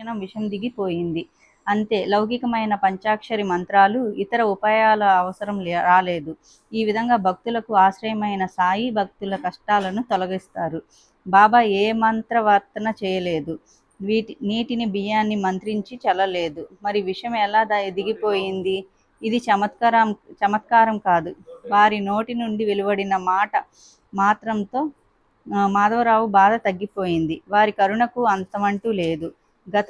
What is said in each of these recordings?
తక్షణం విషం దిగిపోయింది. అంతే లౌకికమైన పంచాక్షరి మంత్రాలు ఇతర ఉపాయాల అవసరం లే- రాలేదు. ఈ విధంగా భక్తులకు ఆశ్రయమైన సాయి భక్తుల కష్టాలను తొలగిస్తారు. బాబా ఏ మంత్రవర్తన చేయలేదు. వీటి నీటిని బియ్యాన్ని మంత్రించి చల్లలేదు. మరి విషం ఎలా ద- దిగిపోయింది? ఇది చమత్కారం చమత్కారం కాదు. వారి నోటి నుండి వెలువడిన మాట మాత్రంతో మాధవరావు బాధ తగ్గిపోయింది. వారి కరుణకు అంతమంటూ లేదు. గత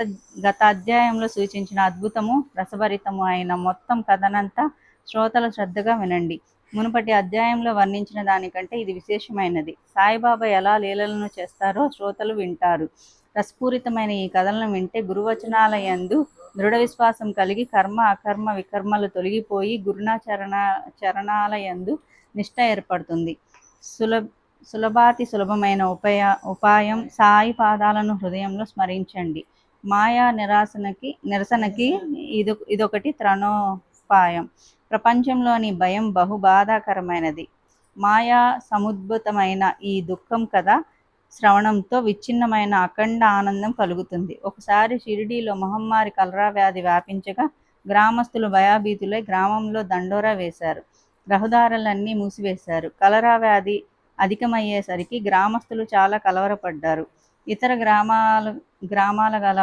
గత అధ్యాయంలో సూచించిన అద్భుతము రసభరితము అయిన మొత్తం కథనంతా శ్రోతల శ్రద్ధగా వినండి. మునుపటి అధ్యాయంలో వర్ణించిన దానికంటే ఇది విశేషమైనది. సాయిబాబా ఎలా లీలలను చేస్తారో శ్రోతలు వింటారు. రసపూరితమైన ఈ కథలను వింటే గురువచనాల యందు దృఢ విశ్వాసం కలిగి కర్మ అకర్మ వికర్మలు తొలగిపోయి గురుణాచరణ చరణాల యందు నిష్ట ఏర్పడుతుంది. సులభ సులభాతి సులభమైన ఉపాయ ఉపాయం సాయి పాదాలను హృదయంలో స్మరించండి. మాయా నిరాశనకి నిరసనకి ఇది ఇదొకటి త్రణోపాయం ప్రపంచంలోని భయం బహు బాధాకరమైనది మాయా సముద్భుతమైన ఈ దుఃఖం కథ శ్రవణంతో విచ్ఛిన్నమైన అఖండ ఆనందం కలుగుతుంది. ఒకసారి షిరిడీలో మహమ్మారి కలరా వ్యాధి వ్యాపించగా గ్రామస్తులు భయాభీతులై గ్రామంలో దండోరా వేశారు. రహదారులన్నీ మూసివేశారు. కలరా వ్యాధి అధికమయ్యేసరికి గ్రామస్తులు చాలా కలవరపడ్డారు. ఇతర గ్రామాలు గ్రామాల గల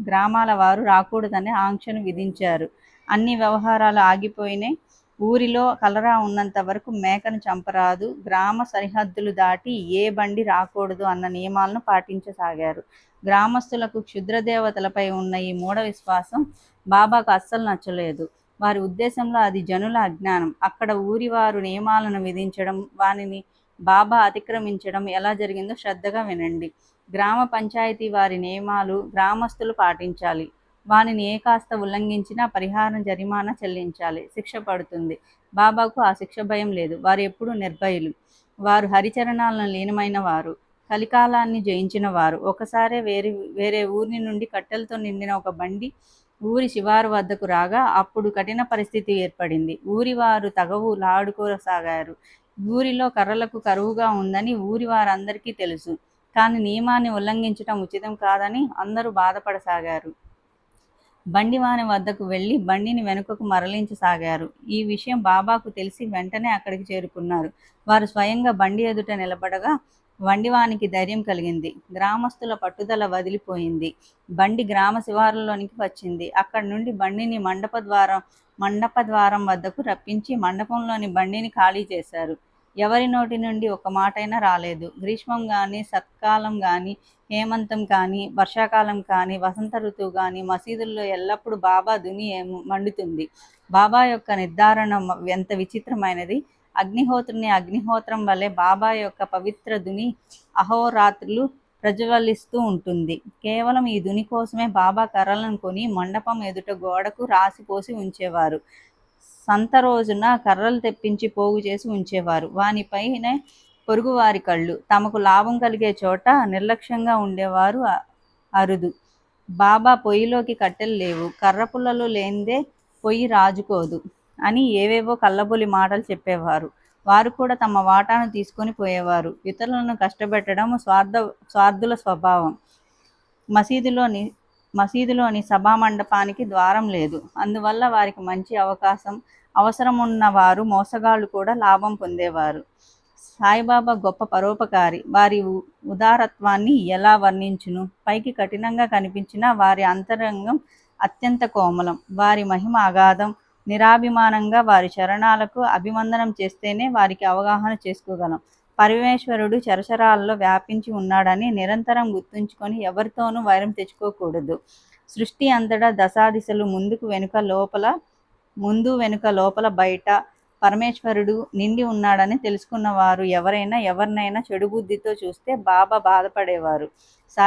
గ్రామాల వారు రాకూడదని ఆంక్షను విధించారు. అన్ని వ్యవహారాలు ఆగిపోయినాయి ఊరిలో కలరా ఉన్నంత వరకు మేకను చంపరాదు. గ్రామ సరిహద్దులు దాటి ఏ బండి రాకూడదు అన్న నియమాలను పాటించసాగారు. గ్రామస్తులకు క్షుద్రదేవతలపై ఉన్న ఈ మూఢ విశ్వాసం బాబాకు అస్సలు నచ్చలేదు. వారి ఉద్దేశంలో అది జనుల అజ్ఞానం. అక్కడ ఊరి వారు నియమాలను విధించడం వానిని బాబా అతిక్రమించడం ఎలా జరిగిందో శ్రద్ధగా వినండి. గ్రామ పంచాయతీ వారి నియమాలు గ్రామస్తులు పాటించాలి. వానిని ఏ కాస్త ఉల్లంఘించినా పరిహారం జరిమానా చెల్లించాలి. శిక్ష పడుతుంది. బాబాకు ఆ శిక్ష భయం లేదు. వారు ఎప్పుడూ నిర్భయులు. వారు హరిచరణాలను లీనమైన వారు. కలికాలాన్ని జయించిన వారు. ఒకసారే వేరే వేరే ఊరి నుండి కట్టెలతో నిండిన ఒక బండి ఊరి శివారు వద్దకు రాగా అప్పుడు కఠిన పరిస్థితి ఏర్పడింది. ఊరి వారు తగవు లాడుకోసాగారు. ఊరిలో కర్రలకు కరువుగా ఉందని ఊరి వారందరికీ తెలుసు. కానీ నియమాన్ని ఉల్లంఘించడం ఉచితం కాదని అందరూ బాధపడసాగారు. బండివాని వద్దకు వెళ్ళి బండిని వెనుకకు మరలించసాగారు. ఈ విషయం బాబాకు తెలిసి వెంటనే అక్కడికి చేరుకున్నారు. వారు స్వయంగా బండి ఎదుట నిలబడగా వండివానికి ధైర్యం కలిగింది. గ్రామస్తుల పట్టుదల వదిలిపోయింది. బండి గ్రామ శివారులోనికి వచ్చింది. అక్కడి నుండి బండిని మండప ద్వారం మండప ద్వారం వద్దకు రప్పించి మండపంలోని బండిని ఖాళీ చేశారు. ఎవరి నోటి నుండి ఒక మాటైనా రాలేదు. గ్రీష్మం కానీ సత్కాలం కానీ హేమంతం కానీ వర్షాకాలం కానీ వసంత ఋతువు కానీ మసీదుల్లో ఎల్లప్పుడూ బాబా దుని ఏం- మండుతుంది. బాబా యొక్క నిర్ధారణ ఎంత విచిత్రమైనది. అగ్నిహోత్రుని అగ్నిహోత్రం వలె బాబా యొక్క పవిత్ర దుని అహోరాత్రులు ప్రజ్వలిస్తూ ఉంటుంది. కేవలం ఈ దుని కోసమే బాబా కర్రలను కొని మండపం ఎదుట గోడకు రాసిపోసి ఉంచేవారు. సంత రోజున కర్రలు తెప్పించి పోగు చేసి ఉంచేవారు. వానిపైనే పొరుగువారి కళ్ళు. తమకు లాభం కలిగే చోట నిర్లక్ష్యంగా ఉండేవారు అరుదు. బాబా పొయ్యిలోకి కట్టెలు లేవు. కర్రపుల్లలు లేందే లేనిదే పొయ్యి రాజుకోదు అని ఏవేవో కళ్ళబొలి మాటలు చెప్పేవారు. వారు కూడా తమ వాటాను తీసుకొని పోయేవారు. ఇతరులను కష్టపెట్టడం స్వార్థ స్వార్థుల స్వభావం. మసీదులోని మసీదులోని సభా మండపానికి ద్వారం లేదు. అందువల్ల వారికి మంచి అవకాశం అవసరం ఉన్న వారు మోసగాళ్ళు కూడా లాభం పొందేవారు. సాయిబాబా గొప్ప పరోపకారి. వారి ఉ- ఉదారత్వాన్ని ఎలా వర్ణించును? పైకి కఠినంగా కనిపించిన వారి అంతరంగం అత్యంత కోమలం. వారి మహిమ అగాధం. నిరాభిమానంగా వారి చరణాలకు అభివందనం చేస్తేనే వారికి అవగాహన చేసుకోగలం. పరమేశ్వరుడు చరచరాల్లో వ్యాపించి ఉన్నాడని నిరంతరం గుర్తుంచుకొని ఎవరితోనూ వైరం తెచ్చుకోకూడదు. సృష్టి అంతటా దశాదిశలు ముందుకు వెనుక లోపల ముందు వెనుక లోపల బయట పరమేశ్వరుడు నిండి ఉన్నాడని తెలుసుకున్న వారు ఎవరైనా ఎవరినైనా చెడు బుద్ధితో చూస్తే బాబా బాధపడేవారు. సాయి